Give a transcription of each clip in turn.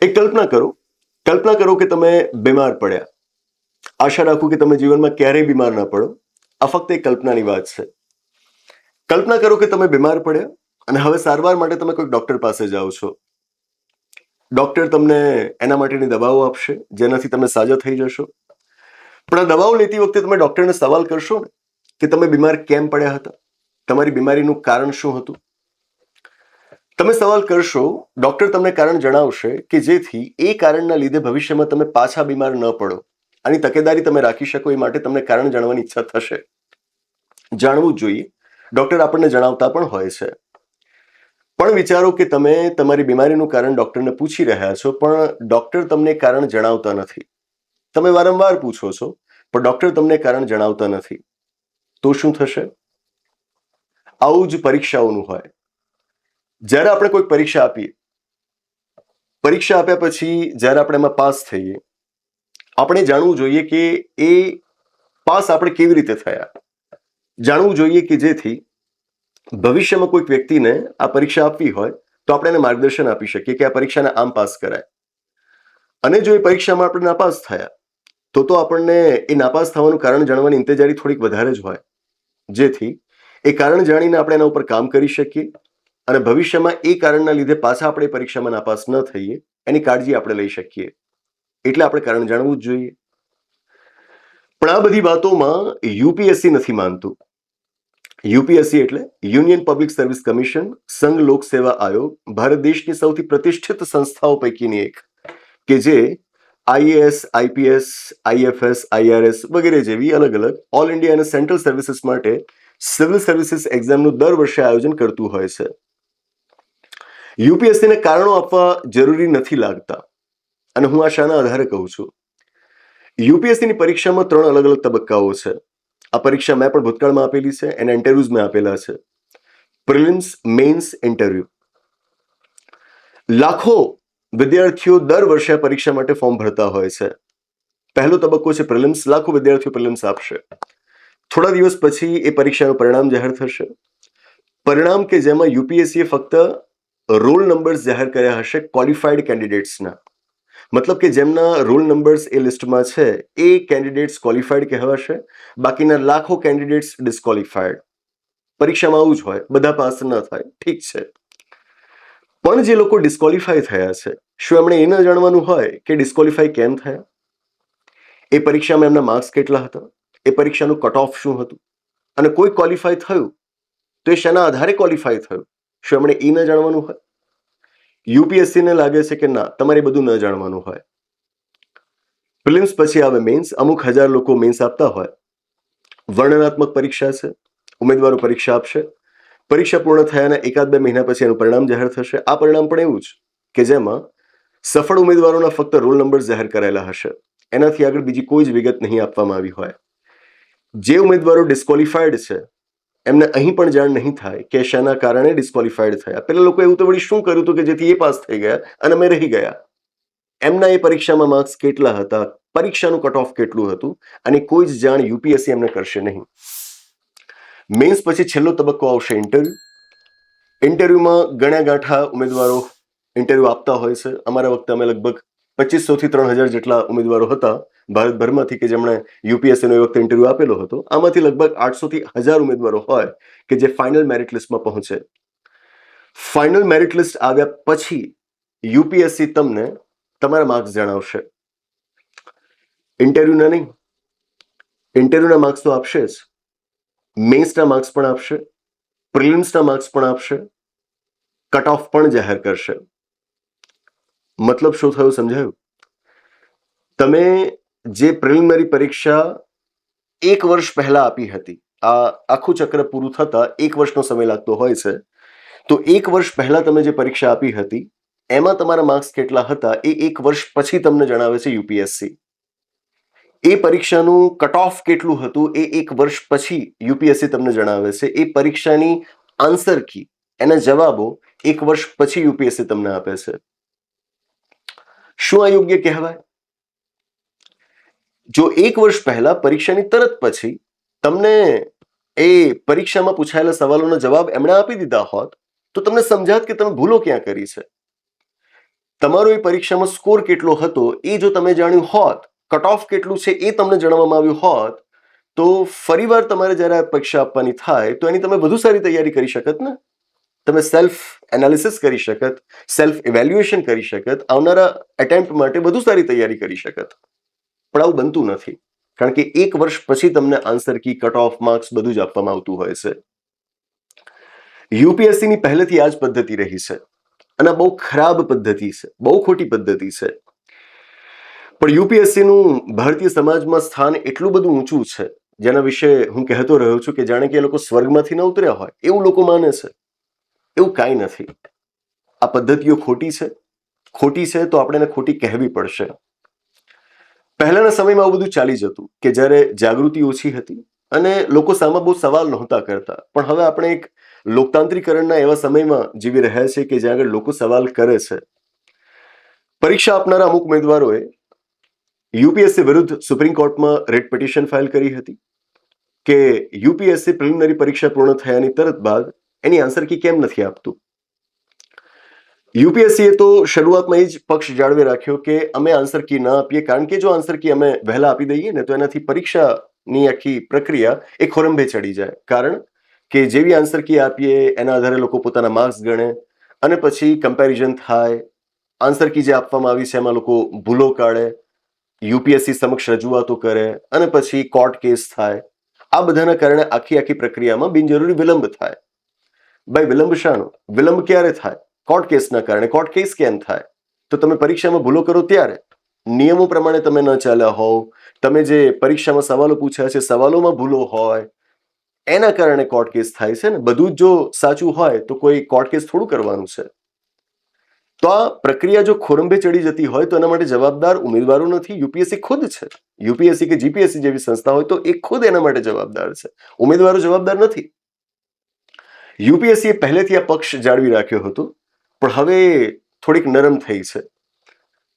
એક કલ્પના કરો કલ્પના કરો કે તમે બીમાર પડ્યા. આશા રાખું કે તમે જીવનમાં ક્યારેય બીમાર ન પડો. આ ફક્ત એક કલ્પનાની વાત છે. કલ્પના કરો કે તમે બીમાર પડ્યા અને હવે સારવાર માટે તમે કોઈ ડોક્ટર પાસે જાઓ છો. ડોક્ટર તમને એના માટેની દવાઓ આપશે, જેનાથી તમે સાજા થઈ જશો. પણ આ દવાઓ લેતી વખતે તમે ડોક્ટરને સવાલ કરશો ને કે તમે બીમાર કેમ પડ્યા હતા? તમારી બીમારીનું કારણ શું હતું? તમે સવાલ કરશો ડોક્ટર તમને કારણ જણાવશે કે જેથી એ કારણના લીધે ભવિષ્યમાં તમે પાછા બીમાર ન પડો. આની તકેદારી તમે રાખી શકો, એ માટે તમને કારણ જાણવાની ઈચ્છા થશે. જાણવું જોઈએ ડોક્ટર આપણને જણાવતા પણ હોય છે. પણ વિચારો કે તમે તમારી બીમારીનું કારણ ડોક્ટરને પૂછી રહ્યા છો, પણ ડોક્ટર તમને કારણ જણાવતા નથી. તમે વારંવાર પૂછો છો, પણ ડોક્ટર તમને કારણ જણાવતા નથી. તો શું થશે? આવું જ પરીક્ષાઓનું હોય. જ્યારે આપણે કોઈ પરીક્ષા આપીએ, પરીક્ષા આપ્યા પછી જ્યારે આપણે એમાં પાસ થઈએ, આપણે જાણવું જોઈએ કે એ પાસ આપણે કેવી રીતે થયા. જાણવું જોઈએ કે જેથી ભવિષ્યમાં કોઈક વ્યક્તિને આ પરીક્ષા આપવી હોય તો આપણે એને માર્ગદર્શન આપી શકીએ કે આ પરીક્ષાને આમ પાસ કરાય. અને જો એ પરીક્ષામાં આપણે નાપાસ થયા, તો તો આપણને એ નાપાસ થવાનું કારણ જાણવાની ઇંતજારી થોડીક વધારે જ હોય. જેથી એ કારણ જાણીને આપણે એના ઉપર કામ કરી શકીએ અને ભવિષ્યમાં એ કારણના લીધે પાછા આપણે પરીક્ષામાં નાપાસ ન થઈએ, એની કાળજી આપણે લઈ શકીએ. એટલે આપણે કારણ જાણવું જ જોઈએ. પણ આ બધી વાતોમાં યુપીએસસી નથી માનતું. યુપીએસસી એટલે યુનિયન પબ્લિક સર્વિસ કમિશન, સંઘ લોક સેવા આયોગ, ભારત દેશની સૌથી પ્રતિષ્ઠિત સંસ્થાઓ પૈકીની એક, કે જે આઈએએસ આઈપીએસ આઈએફએસ આઈઆરએસ વગેરે જેવી અલગ અલગ ઓલ ઇન્ડિયા અને સેન્ટ્રલ સર્વિસીસ માટે સિવિલ સર્વિસીસ એક્ઝામનું દર વર્ષે આયોજન કરતું હોય છે. યુપીએસસીને કારણો આપવા જરૂરી નથી લાગતા. અને હું આ શાના આધારે કહું છું. યુપીએસસીની પરીક્ષામાં ત્રણ અલગ અલગ તબક્કાઓ છે. આ પરીક્ષા મેં પણ ભૂતકાળમાં આપેલી છે એના ઇન્ટરવ્યુઝ મેં આપેલા છે. પ્રિલિમ્સ મેઇન્સ ઇન્ટરવ્યુ લાખો વિદ્યાર્થીઓ દર વર્ષે આ પરીક્ષા માટે ફોર્મ ભરતા હોય છે. પહેલો તબક્કો છે પ્રિલિમ્સ લાખો વિદ્યાર્થીઓ પ્રિલિમ્સ આપશે. થોડા દિવસ પછી એ પરીક્ષાનું પરિણામ જાહેર થશે. પરિણામ કે જેમાં યુપીએસસીએ ફક્ત રોલ નંબર્સ જાહેર કર્યા હશે ક્વોલિફાઈડ કેન્ડિડેટ્સના. મતલબ કે જેમના રોલ નંબર્સ એ લિસ્ટમાં છે, એ કેન્ડિડેટ્સ ક્વોલિફાઈડ કહેવાશે, બાકીના લાખો કેન્ડિડેટ્સ ડિસ્કોલિફાઈડ પરીક્ષામાં આવું જ હોય, બધા પાસ ન થાય, ઠીક છે. પણ જે લોકો ડિસ્કવોલિફાય થયા છે, શું એમણે એ ન જાણવાનું હોય કે ડિસ્કવોલિફાય કેમ થયા? એ પરીક્ષામાં એમના માર્ક્સ કેટલા હતા? એ પરીક્ષાનું કટ ઓફ શું હતું? અને કોઈ ક્વોલિફાય થયું? તો એ શેના આધારે ક્વોલિફાય થયું? શું એમણે એ ન જાણવાનું હોય? યુપીએસસીને લાગે છે કે ના, તમારે બધું ન જાણવાનું હોય. પ્રિલિમ્સ પછી આવે મેન્સ અમુક હજાર લોકો મેન્સ આપતા હોય. વર્ણનાત્મક પરીક્ષા છે, ઉમેદવારો પરીક્ષા આપશે. પરીક્ષા પૂર્ણ થયાના એકાદ બે મહિના પછી એનું પરિણામ જાહેર થશે. આ પરિણામ પણ એવું જ કે જેમાં સફળ ઉમેદવારોના ફક્ત રોલ નંબર જાહેર કરાયેલા હશે. એનાથી આગળ બીજી કોઈ જ વિગત નહીં આપવામાં આવી હોય. જે ઉમેદવારો ડિસ્કોલિફાઈડ છે એમને અહીં પણ જાણ નહીં થાય કે શાના કારણે ડિસ્કવોલિફાઈડ થયા. પેલા લોકો એવું તો વળી શું કર્યું હતું કે જેથી એ પાસ થઈ ગયા અને અમે રહી ગયા? એમના એ પરીક્ષામાં માર્ક્સ કેટલા હતા? પરીક્ષાનું કટ ઓફ કેટલું હતું? અને કોઈ જ જાણ યુપીએસસી એમને કરશે નહીં. મેન્સ પછી છેલ્લો તબક્કો આવશે ઇન્ટરવ્યુ ઇન્ટરવ્યુમાં ગણ્યા ગાંઠા ઉમેદવારો ઇન્ટરવ્યુ આપતા હોય છે. અમારા વખતે અમે લગભગ પચીસો થી ત્રણ હજાર જેટલા ઉમેદવારો હતા. ભારતભરમાંથી કે જેમણે યુપીએસસીનો એ વખતે ઇન્ટરવ્યુ આપેલો હતો, આમાંથી લગભગ આઠસોથી હજાર ઉમેદવારો હોય કે જે ફાઇનલ મેરિટ લિસ્ટમાં પહોંચે. ફાઇનલ મેરિટ લિસ્ટ આવ્યા પછી યુપીએસસી તમને તમારા માર્ક્સ જણાવશે. ઇન્ટરવ્યુના નહીં. ઇન્ટરવ્યુના માર્ક્સ તો આપશે જ. મેન્સના માર્ક્સ પણ આપશે. પ્રિલિમ્સના માર્ક્સ પણ આપશે. કટ ઓફ પણ જાહેર કરશે. મતલબ શું થયું સમજાયું? તમે જે પ્રિલિમિનરી પરીક્ષા એક વર્ષ પહેલા આપી હતી. આ આખું ચક્ર પૂરું થતા એક વર્ષનો સમય લાગતો હોય છે. તો એક વર્ષ પહેલા તમે જે પરીક્ષા આપી હતી, એમાં તમારા માર્ક્સ કેટલા હતા એ એક વર્ષ પછી તમને જણાવે છે યુપીએસસી. એ પરીક્ષાનું કટ ઓફ કેટલું હતું એ એક વર્ષ પછી યુપીએસસી તમને જણાવે છે. એ પરીક્ષાની આન્સર કી? એના જવાબો એક વર્ષ પછી યુપીએસસી તમને આપે છે. શું આ યોગ્ય કહેવાય? જો એક વર્ષ પહેલા પરીક્ષાની તરત પછી તમને એ પરીક્ષામાં પૂછાયેલા સવાલોના જવાબ એમણે આપી દીધા હોત, તો તમને સમજાત કે તમે ભૂલો ક્યાં કરી છે. તમારો એ પરીક્ષામાં સ્કોર કેટલો હતો એ જો તમે જાણ્યું હોત કટ ઓફ કેટલું છે એ તમને જણાવવામાં આવ્યું હોત, તો ફરીવાર તમારે જ્યારે પરીક્ષા આપવાની થાય, તો એની તમે વધુ સારી તૈયારી કરી શકત ને? તમે સેલ્ફ એનાલિસિસ કરી શકત સેલ્ફ ઇવેલ્યુએશન કરી શકત, આવનારા એટેમ્પ્ટ માટે વધુ સારી તૈયારી કરી શકત. પણ આવું બનતું નથી. કારણ કે એક વર્ષ પછી તમને answer key cut off marks બધું જ આપવામાં આવતું હોય છે. યુપીએસસી ની પહેલેથી આ જ પદ્ધતિ રહી છે. અને બહુ ખરાબ પદ્ધતિ છે. બહુ ખોટી પદ્ધતિ છે. પણ યુપીએસસી નું ભારતીય સમાજમાં સ્થાન એટલું બધું ઊંચું છે, જેના વિશે હું કહેતો રહ્યો છું કે જાણે કે એ લોકો સ્વર્ગમાંથી ન ઉતર્યા હોય. એવું લોકો માને છે. એવું કાંઈ નથી. આ પદ્ધતિઓ ખોટી છે. ખોટી છે તો આપણે એને ખોટી કહેવી પડશે. પહેલાના સમયમાં આવું બધું ચાલી જતું કે જ્યારે જાગૃતિ ઓછી હતી અને લોકો સામે બહુ સવાલ નહોતા કરતા. પણ હવે આપણે એક લોકતાંત્રિકરણના એવા સમયમાં જીવી રહ્યા છે કે જ્યાં આગળ લોકો સવાલ કરે છે. પરીક્ષા આપનારા અમુક ઉમેદવારોએ યુપીએસસી વિરુદ્ધ સુપ્રીમ કોર્ટમાં રેટ પિટિશન ફાઇલ કરી હતી કે યુપીએસસી પ્રિલિમિનરી પરીક્ષા પૂર્ણ થયાની તરત બાદ એની આન્સર કી કેમ નથી આપતું? યુપીએસસીએ તો શરૂઆતમાં એ જ પક્ષ જાળવી રાખ્યો કે અમે આન્સર કી ના આપીએ, કારણ કે જો આન્સર કી અમે વહેલા આપી દઈએ ને તો એનાથી પરીક્ષાની આખી પ્રક્રિયા એ ખોરંભે ચડી જાય. કારણ કે જેવી આન્સર કી આપીએ, એના આધારે લોકો પોતાના માર્ક્સ ગણે અને પછી કમ્પેરિઝન થાય. આન્સર કી જે આપવામાં આવી છે, એમાં લોકો ભૂલો કાઢે, યુપીએસસી સમક્ષ રજૂઆતો કરે અને પછી કોર્ટ કેસ થાય. આ બધાના કારણે આખી આખી પ્રક્રિયામાં બિનજરૂરી વિલંબ થાય. ભાઈ, વિલંબ શાનો? વિલંબ ક્યારે થાય? કોર્ટ કેસના કારણે, કોર્ટ કેસ કેમ થાય? તો તમે પરીક્ષામાં ભૂલો કરો ત્યારે. નિયમો પ્રમાણે તમે ન ચાલ્યા હોવ. તમે જે પરીક્ષામાં સવાલો પૂછ્યા છે, સવાલોમાં ભૂલો હોય, એના કારણે કોર્ટ કેસ થાય છે ને? બધું જ જો સાચું હોય, તો કોઈ કોર્ટ કેસ થોડું કરવાનું છે. તો આ પ્રક્રિયા જો ખોરંભે ચડી જતી હોય, તો એના માટે જવાબદાર ઉમેદવારો નથી. યુપીએસસી ખુદ છે. યુપીએસસી કે જીપીએસસી જેવી સંસ્થા હોય, તો એ ખુદ એના માટે જવાબદાર છે. ઉમેદવારો જવાબદાર નથી. યુપીએસસીએ પહેલેથી આ પક્ષ જાળવી રાખ્યો હતો. પણ હવે થોડીક નરમ થઈ છે.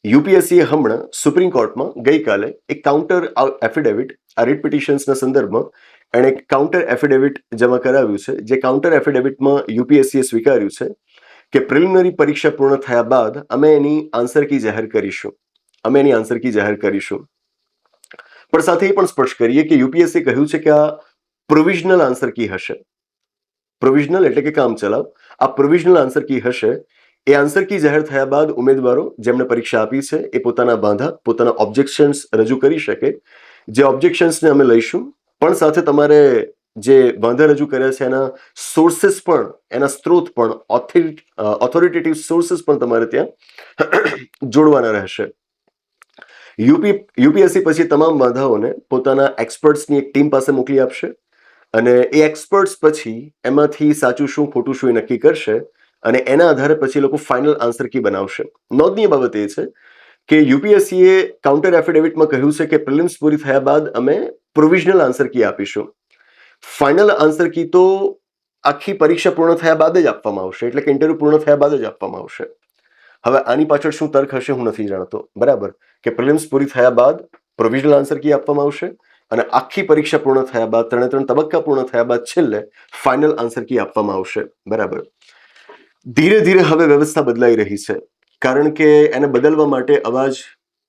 યુપીએસસીએ હમણાં સુપ્રીમ કોર્ટમાં ગઈકાલે એક કાઉન્ટર એફિડેવિટ આ રીટ પિટિશન્સના સંદર્ભમાં એણે એક કાઉન્ટર એફિડેવિટ જમા કરાવ્યું છે. જે કાઉન્ટર એફિડેવિટમાં યુપીએસસીએ સ્વીકાર્યું છે કે પ્રિલિમિનરી પરીક્ષા પૂર્ણ થયા બાદ અમે એની આન્સર કી જાહેર કરીશું. અમે એની આન્સર કી જાહેર કરીશું. પણ સાથે એ પણ સ્પષ્ટ કરીએ કે યુપીએસસી કહ્યું છે કે આ પ્રોવિઝનલ આન્સર કી હશે. પ્રોવિઝનલ એટલે કે કામ ચલાવ આ પ્રોવિઝનલ આન્સર કી હશે. એ આન્સર કી જાહેર થયા બાદ ઉમેદવારો જેમણે પરીક્ષા આપી છે, એ પોતાના બાંધા, પોતાના ઓબ્જેક્શન્સ રજૂ કરી શકે. જે ઓબ્જેક્શન્સને અમે લઈશું, પણ સાથે તમારે જે બાંધા રજૂ કર્યા છે એના સોર્સિસ પણ, એના સ્ત્રોત પણ ઓથોરિટેટિવ સોર્સિસ પણ તમારે ત્યાં જોડવાના રહેશે. યુપી, યુપીએસસી પછી તમામ બાંધાઓને પોતાના એક્સપર્ટ્સની એક ટીમ પાસે મોકલી આપશે. અને એ એક્સપર્ટ્સ પછી એમાંથી સાચું શું, ખોટું શું એ નક્કી કરશે અને એના આધારે પછી લોકો ફાઇનલ આન્સર કી બનાવશે. નોંધનીય બાબત એ છે કે યુપીએસસીએ કાઉન્ટર એફિડેવિટમાં કહ્યું છે કે પ્રિલિમ્સ પૂરી થયા બાદ અમે પ્રોવિઝનલ આન્સર કી આપીશું. ફાઇનલ આન્સર કી તો આખી પરીક્ષા પૂર્ણ થયા બાદ જ આપવામાં આવશે, એટલે કે ઇન્ટરવ્યૂ પૂર્ણ થયા બાદ જ આપવામાં આવશે. હવે આની પાછળ શું તર્ક હશે હું નથી જાણતો. બરાબર? કે પ્રિલિમ્સ પૂરી થયા બાદ પ્રોવિઝનલ આન્સર કી આપવામાં આવશે અને આખી પરીક્ષા પૂર્ણ થયા બાદ, ત્રણે ત્રણ તબક્કા પૂર્ણ થયા બાદ છેલ્લે ફાઇનલ આન્સર કી આપવામાં આવશે. બરાબર. ધીરે ધીરે હવે વ્યવસ્થા બદલાઈ રહી છે. કારણ કે એને બદલવા માટે અવાજ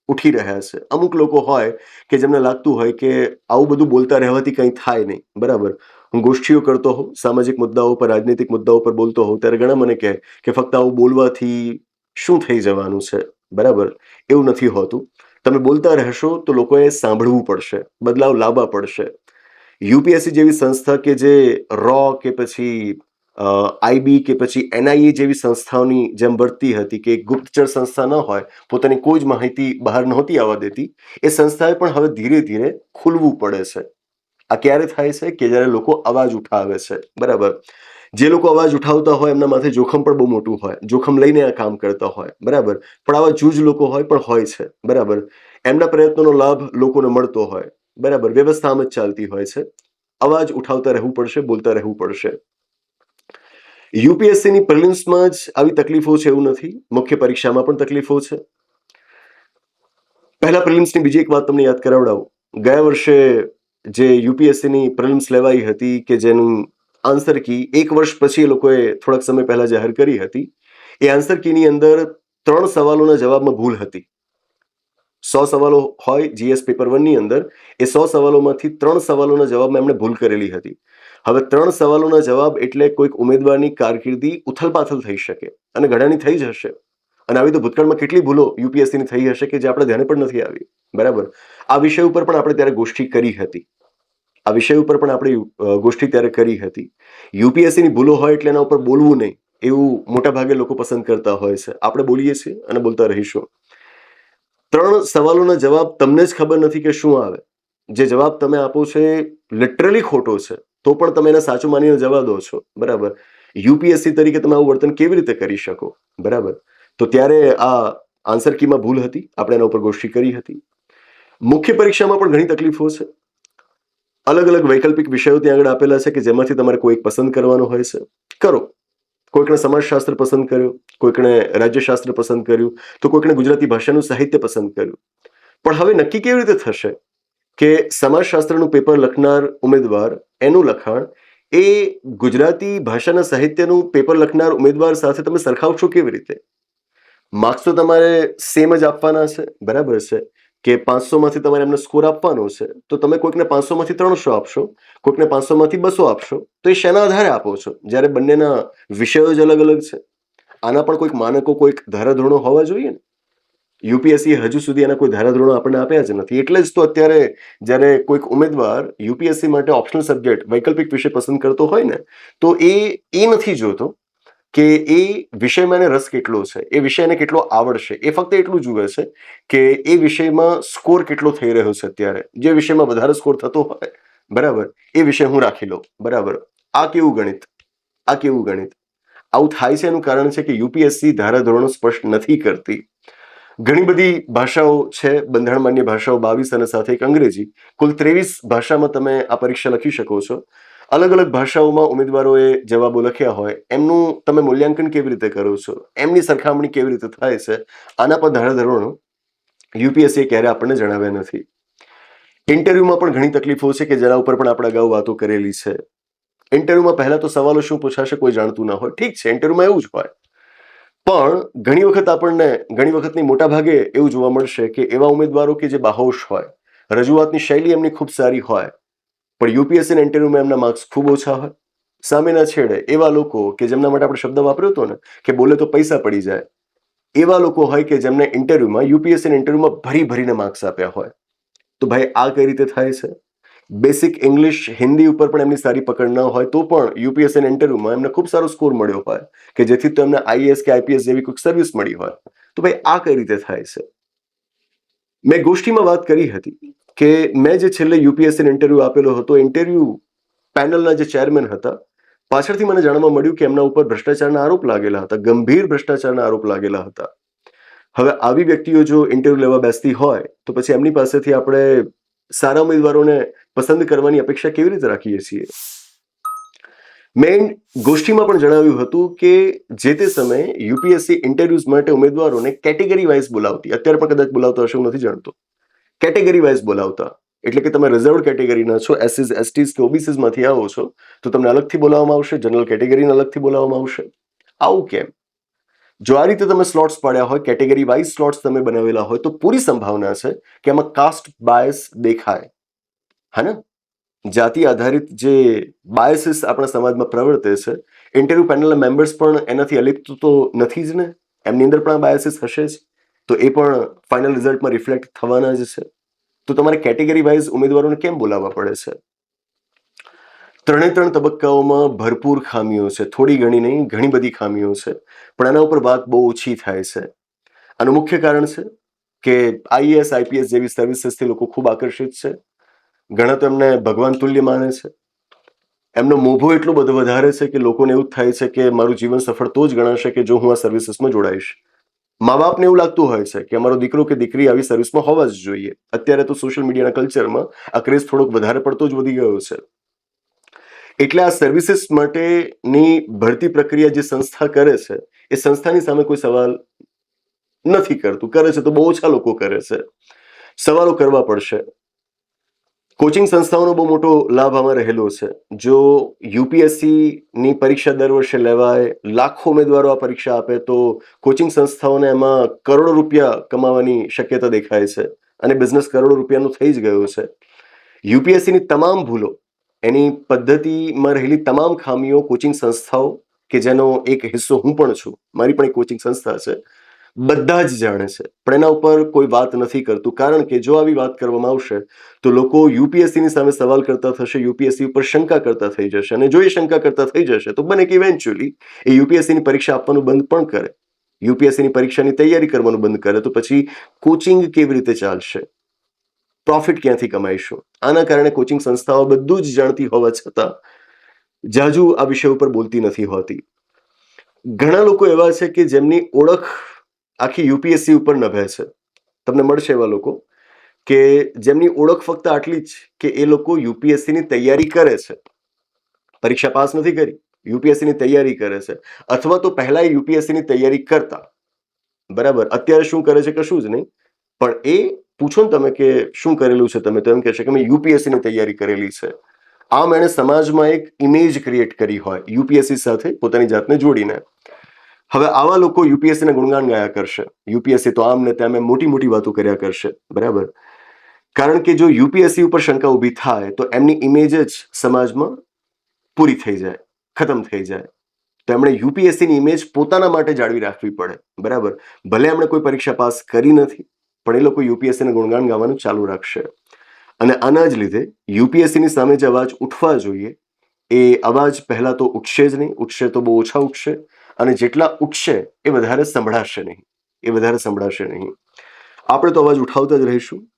ઉઠી રહ્યા છે. અમુક લોકો હોય કે જેમને લાગતું હોય કે આવું બધું બોલતા રહેવાથી કંઈ થાય નહીં. બરાબર. હું ગોષ્ઠીઓ કરતો હોઉં, સામાજિક મુદ્દાઓ પર, રાજનૈતિક મુદ્દાઓ પર બોલતો હોઉં, ત્યારે ઘણા મને કહે કે ફક્ત આવું બોલવાથી શું થઈ જવાનું છે? બરાબર. એવું નથી હોતું. તમે બોલતા રહેશો તો લોકોએ સાંભળવું પડશે, બદલાવ લાવવા પડશે. યુપીએસસી જેવી સંસ્થા કે જે રો કે પછી આઈબી કે પછી એનઆઈએ જેવી સંસ્થાઓની જેમ વર્તી હતી કે ગુપ્તચર સંસ્થા ન હોય, પોતાની કોઈ જ માહિતી બહાર નહોતી આવવા દેતી, એ સંસ્થાએ પણ હવે ધીરે ધીરે ખુલવું પડે છે. આ ક્યારે થાય છે કે જ્યારે લોકો અવાજ ઉઠાવે છે? બરાબર. જે લોકો અવાજ ઉઠાવતા હોય એમના માથે જોખમ પણ બહુ મોટું હોય. જોખમ લઈને આ કામ કરતા હોય. બરાબર? પણ આવા જૂજ લોકો હોય પણ હોય છે. બરાબર? એમના પ્રયત્નોનો લાભ લોકોને મળતો હોય. બરાબર? વ્યવસ્થા આમ જ ચાલતી હોય છે. અવાજ ઉઠાવતા રહેવું પડશે, બોલતા રહેવું પડશે. યુપીએસસીની પ્રિલિમ્સમાં જ આવી તકલીફો છે એવું નથી. મુખ્ય પરીક્ષામાં પણ તકલીફો છે. પહેલા પ્રિલિમ્સની બીજી એક વાત તમને યાદ કરાવડાવું. ગયા વર્ષે જે યુપીએસસીની પ્રિલિમ્સ લેવાઈ હતી કે જેનું આન્સર કી એક વર્ષ પછી એ લોકોએ થોડાક સમય પહેલા જાહેર કરી હતી. એ આન્સર કીની અંદર ત્રણ સવાલોના જવાબમાં ભૂલ હતી. સો સવાલો હોય જીએસ પેપર વનની અંદર, એ સો સવાલોમાંથી ત્રણ સવાલોના જવાબમાં એમણે ભૂલ કરેલી હતી. હવે ત્રણ સવાલોના જવાબ એટલે કોઈક ઉમેદવારની કારકિર્દી ઉથલપાથલ થઈ શકે અને ઘણાની થઈ જ હશે. અને આવી તો ભૂતકાળમાં કેટલી ભૂલો યુપીએસસીની થઈ હશે કે જે આપણે ધ્યાને પણ નથી આવી. બરાબર? આ વિષય ઉપર પણ આપણે ત્યારે ગોષ્ઠી કરી હતી. આ વિષય ઉપર પણ આપણે ગોષ્ઠી ત્યારે કરી હતી. યુપીએસસીની ભૂલો હોય એટલે એના ઉપર બોલવું નહીં, એવું મોટા ભાગે લોકો પસંદ કરતા હોય છે. આપણે બોલીએ છીએ અને બોલતા રહીશું. ત્રણ સવાલોના જવાબ તમને જ ખબર નથી કે શું આવે. જે જવાબ તમે આપો છો એ લિટરલી ખોટો છે. તો પણ તમે એને સાચું માનીને જવા દો છો. બરાબર? યુપીએસસી તરીકે તમે આવું વર્તન કેવી રીતે કરી શકો? બરાબર? તો ત્યારે આ આન્સર કીમાં ભૂલ હતી. આપણે એના ઉપર ગોષ્ઠી કરી હતી. મુખ્ય પરીક્ષામાં પણ ઘણી તકલીફો છે. અલગ અલગ વૈકલ્પિક વિષયો ત્યાં આગળ આપેલા છે કે જેમાંથી તમારે કોઈ પસંદ કરવાનો હોય છે. કરો. કોઈકને સમાજશાસ્ત્ર પસંદ કર્યો કોઈકને રાજ્યશાસ્ત્ર પસંદ કર્યું, તો કોઈકને ગુજરાતી ભાષાનું સાહિત્ય પસંદ કર્યું. પણ હવે નક્કી કેવી રીતે થશે કે સમાજશાસ્ત્રનું પેપર લખનાર ઉમેદવાર, એનું લખાણ, એ ગુજરાતી ભાષાના સાહિત્યનું પેપર લખનાર ઉમેદવાર સાથે તમે સરખાવશો કેવી રીતે? માર્ક્સ તો તમારે સેમ જ આપવાના છે, બરાબર છે. કે પાંચસો માંથી તમારે એમને સ્કોર આપવાનો છે, તો તમે કોઈકને પાંચસો માંથી ત્રણસો આપશો, કોઈકને પાંચસો માંથી બસો આપશો, તો એ શેના આધારે આપો છો? જ્યારે બંનેના વિષયો જ અલગ અલગ છે. આના પણ કોઈક માનકો, કોઈક ધારાધોરણો હોવા જોઈએ ને? યુપીએસસી હજુ સુધી એના કોઈ ધારાધોરણો આપણને આપ્યા જ નથી. એટલે જ તો અત્યારે જ્યારે કોઈક ઉમેદવાર યુપીએસસી માટે ઓપ્શનલ સબ્જેક્ટ વૈકલ્પિક વિષય પસંદ કરતો હોય ને, તો એ એ નથી જોતો. કે એ વિષયમાં એને રસ કેટલો છે, એ વિષય એને કેટલો આવડશે, એ ફક્ત એટલું જુએ છે કે એ વિષયમાં સ્કોર કેટલો થઈ રહ્યો છે અત્યારે. જે વિષયમાં વધારે સ્કોર થતો હોય, બરાબર, એ વિષય હું રાખી લઉં, બરાબર. આ કેવું ગણિત? આ કેવું ગણિત? આવું થાય છે એનું કારણ છે કે યુપીએસસી ધારાધોરણો સ્પષ્ટ નથી કરતી. ઘણી બધી ભાષાઓ છે બંધારણ માન્ય ભાષાઓ બાવીસ અને સાથે એક અંગ્રેજી. કુલ ત્રેવીસ ભાષામાં તમે આ પરીક્ષા લખી શકો છો. અલગ અલગ ભાષાઓમાં ઉમેદવારોએ જવાબો લખ્યા હોય, એમનું તમે મૂલ્યાંકન કેવી રીતે કરો છો? એમની સરખામણી કેવી રીતે થાય છે? આના પર ધારાધોરણો યુપીએસસીએ ક્યારે આપણને જણાવ્યા નથી. ઇન્ટરવ્યુમાં પણ ઘણી તકલીફો છે કે જેના ઉપર પણ આપણે અગાઉ વાતો કરેલી છે. ઇન્ટરવ્યુમાં પહેલા તો સવાલો શું પૂછાશે કોઈ જાણતું ના હોય. ઠીક છે, ઇન્ટરવ્યુમાં એવું જ હોય. પણ ઘણી વખત આપણને, ઘણી વખતની મોટા ભાગે એવું જોવા મળશે કે એવા ઉમેદવારો કે જે બાહોશ હોય, રજૂઆતની શૈલી એમની ખૂબ સારી હોય પણ યુપીએસસી ઇન્ટરવ્યુમાં એમના માર્ક્સ ખૂબ ઓછા હોય. સામેના છેડે એવા લોકો કે જેમના માટે આપણે શબ્દ વાપર્યો હતો ને, કે બોલે તો પૈસા પડી જાય. એવા લોકો હોય કે જેમને ઇન્ટરવ્યુમાં યુપીએસસી ઇન્ટરવ્યુમાં ભરી ભરીને માર્ક્સ આપ્યા હોય. તો ભાઈ, આ કઈ રીતે થાય છે? બેસિક ઇંગ્લિશ હિન્દી ઉપર પણ એમની સારી પકડ ન હોય તો પણ યુપીએસસી ઇન્ટરવ્યુમાં એમને ખૂબ સારો સ્કોર મળ્યો હોય. કે જેથી તો એમને આઈએએસ કે આઈપીએસ જેવી કોઈક સર્વિસ મળી હોય. તો ભાઈ, આ કઈ રીતે થાય છે? મેં ગોષ્ઠીમાં વાત કરી હતી. કે મેં જે છેલ્લે યુપીએસસી ઇન્ટરવ્યુ આપેલો હતો ઇન્ટરવ્યુ પેનલના જે ચેરમેન હતા, પાછળથી મને જાણવા મળ્યું કે એમના ઉપર ભ્રષ્ટાચારના આરોપ લાગેલા હતા, ગંભીર ભ્રષ્ટાચારના આરોપ લાગેલા હતા. હવે આવી વ્યક્તિઓ જો ઇન્ટરવ્યુ લેવા બેસતી હોય, તો પછી એમની પાસેથી આપણે સારા ઉમેદવારોને પસંદ કરવાની અપેક્ષા કેવી રીતે રાખીએ છીએ? મેં ગોષ્ઠીમાં પણ જણાવ્યું હતું કે જે તે સમયે યુપીએસસી ઇન્ટરવ્યુઝ માટે ઉમેદવારોને કેટેગરી વાઇઝ બોલાવતી, અત્યારે પણ કદાચ બોલાવતો હશે હું નથી જાણતો. કેટેગરી વાઇઝ બોલાવતા. એટલે કે તમે રિઝર્વ કેટેગરીના છો એસસીઝ એસટીઝ કે ઓબીસીઝમાંથી આવો છો, તો તમને અલગથી બોલાવવામાં આવશે જનરલ કેટેગરીને અલગથી બોલાવવામાં આવશે. આવું કેમ? જો આ રીતે તમે સ્લોટ્સ પાડ્યા હોય કેટેગરી વાઇઝ સ્લોટ્સ તમે બનાવેલા હોય, તો પૂરી સંભાવના છે કે એમાં કાસ્ટ બાયસ દેખાય. હા ને? જાતિ આધારિત જે બાયસીસ આપણા સમાજમાં પ્રવર્તે છે ઇન્ટરવ્યૂ પેનલના મેમ્બર્સ પણ એનાથી અલિપ્ત તો નથી જ ને? એમની અંદર પણ આ બાયસીસ હશે જ. તો એ પણ ફાઇનલ રિઝલ્ટમાં રિફ્લેક્ટ થવાના જ છે. તો તમારે કેટેગરી વાઇઝ ઉમેદવારોને કેમ બોલાવવા પડે છે? ત્રણે ત્રણ તબક્કાઓમાં ભરપૂર ખામીઓ છે. થોડી ઘણી નહીં, ઘણી બધી ખામીઓ છે. પણ આના ઉપર વાત બહુ ઓછી થાય છે. આનું મુખ્ય કારણ છે કે આઈએએસ આઈપીએસ જેવી સર્વિસીસથી લોકો ખૂબ આકર્ષિત છે. ઘણા તો એમને ભગવાન તુલ્ય માને છે. એમનો મોભો એટલો બધો વધારે છે કે લોકોને એવું થાય છે કે મારું જીવન સફળ તો જ ગણાશે કે જો હું આ સર્વિસીસમાં જોડાઈશ. મા બાપને એવું લાગતું હોય છે કે અમારો દીકરો કે દીકરી આવી સર્વિસમાં હોવા જ જોઈએ. અત્યારે તો સોશિયલ મીડિયાના કલ્ચરમાં આ ક્રેઝ થોડોક વધારે પડતો જ વધી ગયો છે. એટલે આ સર્વિસીસ માટેની ભરતી પ્રક્રિયા જે સંસ્થા કરે છે, એ સંસ્થાની સામે કોઈ સવાલ નથી કરતું. કરે છે તો બહુ ઓછા લોકો કરે છે. સવાલો કરવા પડશે. કોચિંગ સંસ્થાઓનો બહુ મોટો લાભ આમાં રહેલો છે. જો યુપીએસસી ની પરીક્ષા દર વર્ષે લેવાય, લાખો ઉમેદવારો આ પરીક્ષા આપે, તો કોચિંગ સંસ્થાઓને એમાં કરોડો રૂપિયા કમાવાની શક્યતા દેખાય છે અને બિઝનેસ કરોડો રૂપિયાનું થઈ જ ગયું છે. યુપીએસસીની તમામ ભૂલો, એની પદ્ધતિમાં રહેલી તમામ ખામીઓ કોચિંગ સંસ્થાઓ, કે જેનો એક હિસ્સો હું પણ છું, મારી પણ એક કોચિંગ સંસ્થા છે બધા જ જાણે છે. પણ એના ઉપર કોઈ વાત નથી કરતું. કારણ કે જો આવી વાત કરવામાં આવશે, તો લોકો યુપીએસસીની સામે સવાલ કરતા થશે, યુપીએસસી ઉપર શંકા કરતા થઈ જશે. અને જો એ શંકા કરતા થઈ જશે, તો બને કે ઇવેન્ચ્યુઅલી એ યુપીએસસીની પરીક્ષા આપવાનું બંધ પણ કરે. યુપીએસસીની પરીક્ષાની તૈયારી કરવાનું બંધ કરે, તો પછી કોચિંગ કેવી રીતે ચાલશે? પ્રોફિટ ક્યાંથી કમાઈશું? આના કારણે કોચિંગ સંસ્થાઓ બધું જ જાણતી હોવા છતાં જાજુ આ વિષય ઉપર બોલતી નથી હોતી. ઘણા લોકો એવા છે કે જેમની ઓળખ આખી યુપીએસસી ઉપર નભે છે. તમને મળશે એવા લોકો કે જેમની ઓળખ ફક્ત આટલી જ કે એ લોકો યુપીએસસીની તૈયારી કરે છે. પરીક્ષા પાસ નથી કરી, યુપીએસસીની તૈયારી કરે છે. અથવા તો પહેલા યુપીએસસીની તૈયારી કરતા. બરાબર? અત્યારે શું કરે છે કશું જ નહીં. પણ એ પૂછો ને તમે કે શું કરેલું છે તમે તો એમ કહેશે કે મેં યુપીએસસીની તૈયારી કરેલી છે. આમ એણે સમાજમાં એક ઇમેજ ક્રિએટ કરી હોય યુપીએસસી સાથે પોતાની જાતને જોડીને. હવે આવા લોકો યુપીએસસી ના ગુણગાન ગાયા કરશે. યુપીએસસી તો આમ ને તેમ મોટી મોટી વાતો કર્યા કરશે. બરાબર? કારણ કે જો યુપીએસસી ઉપર શંકા ઊભી થાય, તો એમની ઇમેજ જ સમાજમાં પૂરી થઈ જાય, ખતમ થઈ જાય. તો એમણે યુપીએસસીની ઇમેજ પોતાના માટે જાળવી રાખવી પડે. બરાબર? ભલે એમણે કોઈ પરીક્ષા પાસ કરી નથી, પણ એ લોકો યુપીએસસીને ગુણગાન ગાવાનું ચાલુ રાખશે. અને આના જ લીધે યુપીએસસીની સામે જે અવાજ ઉઠવા જોઈએ, એ અવાજ પહેલાં તો ઉઠશે જ નહીં, ઉઠશે તો બહુ ઓછા ઉઠશે. અને જેટલા ઉઠશે એ વધારે સંભળાશે નહીં. એ વધારે સંભળાશે નહીં. આપણે તો અવાજ ઉઠાવતા જ રહીશું.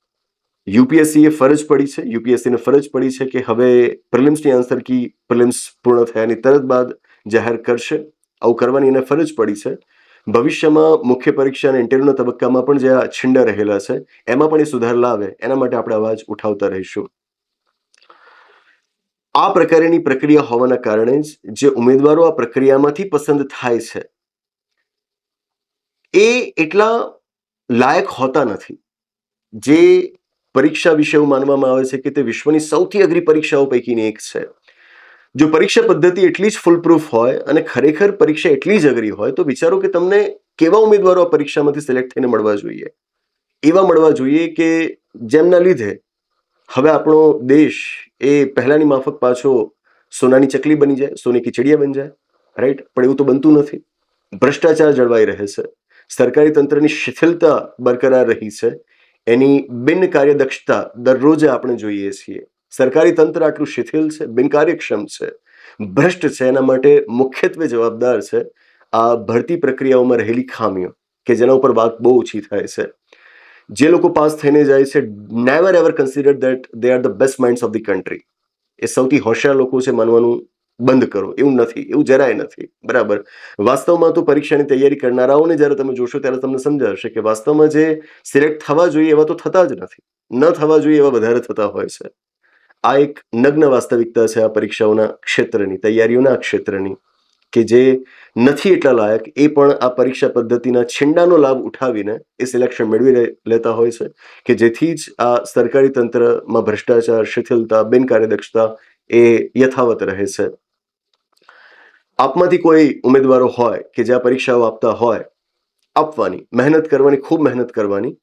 યુપીએસસી એ ફરજ પડી છે. યુપીએસસીને ફરજ પડી છે કે હવે પ્રિલિમ્સની આન્સર કી પ્રિલિમ્સ પૂર્ણ થયાની તરત બાદ જાહેર કરશે. આવું કરવાની એને ફરજ પડી છે. ભવિષ્યમાં મુખ્ય પરીક્ષા અને ઇન્ટરવ્યૂના તબક્કામાં પણ જે આ છીંડા રહેલા છે, એમાં પણ એ સુધાર લાવે. એના માટે આપણે અવાજ ઉઠાવતા રહીશું. આ પ્રકારની પ્રક્રિયા હોવાના કારણે જ જે ઉમેદવારો આ પ્રક્રિયામાંથી પસંદ થાય છે, એ એટલા લાયક હોતા નથી. જે પરીક્ષા વિશે એવું માનવામાં આવે છે કે તે વિશ્વની સૌથી અઘરી પરીક્ષાઓ પૈકીની એક છે. જો પરીક્ષા પદ્ધતિ એટલી જ ફૂલપ્રૂફ હોય અને ખરેખર પરીક્ષા એટલી જ અઘરી હોય, તો વિચારો કે તમને કેવા ઉમેદવારો આ પરીક્ષામાંથી સિલેક્ટ થઈને મળવા જોઈએ? એવા મળવા જોઈએ કે જેમના લીધે હવે આપણો દેશ એ પહેલાની માફક પાછો સોનાની ચકલી બની જાય, સોની ખીચડીયા બની જાય રાઈટ પણ એવું તો બનતું નથી. ભ્રષ્ટાચાર જળવાઈ રહે છે. સરકારી તંત્રની શિથિલતા બરકરાર રહી છે. એની બિન કાર્યદક્ષતા દરરોજે આપણે જોઈએ છીએ. સરકારી તંત્ર આટલું શિથિલ છે બિનકાર્યક્ષમ છે. ભ્રષ્ટ છે, એના માટે મુખ્યત્વે જવાબદાર છે આ ભરતી પ્રક્રિયાઓમાં રહેલી ખામીઓ, કે જેના ઉપર વાત બહુ ઓછી થાય છે. જે લોકો પાસ થઈને જાય છે never ever consider that they are the best minds of the country એ સૌથી હોશિયાર લોકો છે માનવાનું બંધ કરો. એવું નથી. એવું જરાય નથી. બરાબર? વાસ્તવમાં તો પરીક્ષાની તૈયારી કરનારાઓને જ્યારે તમે જોશો ત્યારે તમને સમજાશે કે વાસ્તવમાં જે સિલેક્ટ થવા જોઈએ એવા તો થતા જ નથી. ન થવા જોઈએ એવા વધારે થતા હોય છે. આ એક નગ્ન વાસ્તવિકતા છે આ પરીક્ષાઓના ક્ષેત્રની, તૈયારીઓના ક્ષેત્રની. કે જે નથી એટલા લાયક, એ પણ આ પરીક્ષા પદ્ધતિના છેંડાનો લાભ ઉઠાવીને એ સિલેક્શન મેળવી લેતા હોય છે. કે જેથી જ આ સરકારી તંત્રમાં ભ્રષ્ટાચાર, શિથિલતા, બિનકાર્યદક્ષતા એ યથાવત રહે છે. આપમાંથી કોઈ ઉમેદવારો હોય કે જે આ પરીક્ષાઓ આપતા હોય, આપવાની, મહેનત કરવાની, ખૂબ મહેનત કરવાની,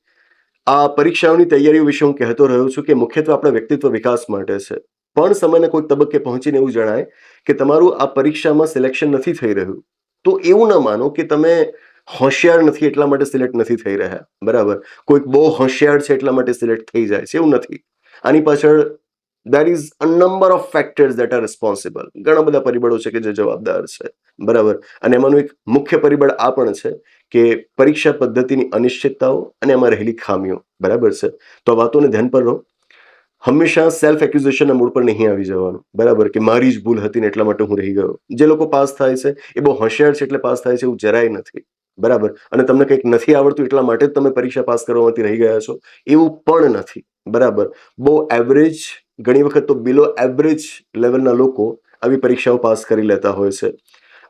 આ પરીક્ષાઓની તૈયારીઓ વિશે હું કહેતો રહ્યો છું કે મુખ્યત્વે આપણા વ્યક્તિત્વ વિકાસ માટે છે. પણ સમયના કોઈ તબક્કે પહોંચીને એવું જણાય કે તમારું આ પરીક્ષામાં સિલેક્શન નથી થઈ રહ્યું. તો એવું ના માનો કે તમે હોશિયાર નથી એટલા માટે સિલેક્ટ નથી થઈ રહ્યા. બરાબર? કોઈક બહુ હોશિયાર છે એટલા માટે સિલેક્ટ થઈ જાય છે, એવું નથી. આની પાછળ there is a number of factors that are responsible ઘણા બધા પરિબળો છે કે જે જવાબદાર છે. બરાબર? અને એમાંનું એક મુખ્ય પરિબળ આ પણ છે કે પરીક્ષા પદ્ધતિની અનિશ્ચિતતાઓ અને એમાં રહેલી ખામીઓ. બરાબર છે? તો આ વાતોને ધ્યાન પર રહો. હંમેશા સેલ્ફ એક્યુઝેશનના મૂળ પર નહીં આવી જવાનું. બરાબર? કે મારી જ ભૂલ હતી ને એટલા માટે હું રહી ગયો. જે લોકો પાસ થાય છે, એ બહુ હોશિયાર છે એટલે પાસ થાય છે એવું જરાય નથી. બરાબર? અને તમને કંઈક નથી આવડતું એટલા માટે જ તમે પરીક્ષા પાસ કરવામાંથી રહી ગયા છો. એવું પણ નથી. બરાબર? બહુ એવરેજ ઘણી વખત તો બિલો એવરેજ લેવલના લોકો આવી પરીક્ષાઓ પાસ કરી લેતા હોય છે.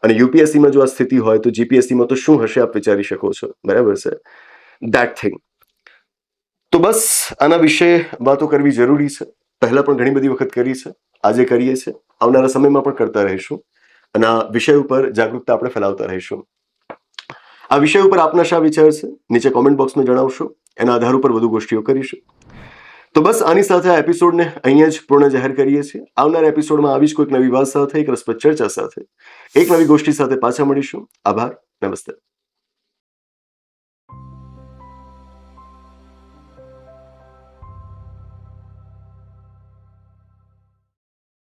અને યુપીએસસીમાં જો આ સ્થિતિ હોય તો જીપીએસસીમાં તો શું હશે આપ વિચારી શકો છો? બરાબર છે? દેટ થિંગ તો બસ આના વિશે વાતો કરવી જરૂરી છે. પહેલા પણ ઘણી બધી વખત કરી છે. આજે કરીએ છીએ. આવનારા સમયમાં પણ કરતા રહીશું. અને આ વિષય ઉપર જાગૃતતા આપણે ફેલાવતા રહીશું. આ વિષય ઉપર આપના શા વિચાર છે? નીચે કોમેન્ટ બોક્સમાં જણાવશો. એના આધાર ઉપર વધુ ગોષ્ઠીઓ કરીશું. તો બસ આની સાથે આ એપિસોડને અહીંયા જ પૂર્ણ જાહેર કરીએ છીએ. આવનારા એપિસોડમાં આવી જ કોઈક નવી વાત સાથે, એક રસપ્રદ ચર્ચા સાથે, એક નવી ગોષ્ઠી સાથે પાછા મળીશું. આભાર. નમસ્તે.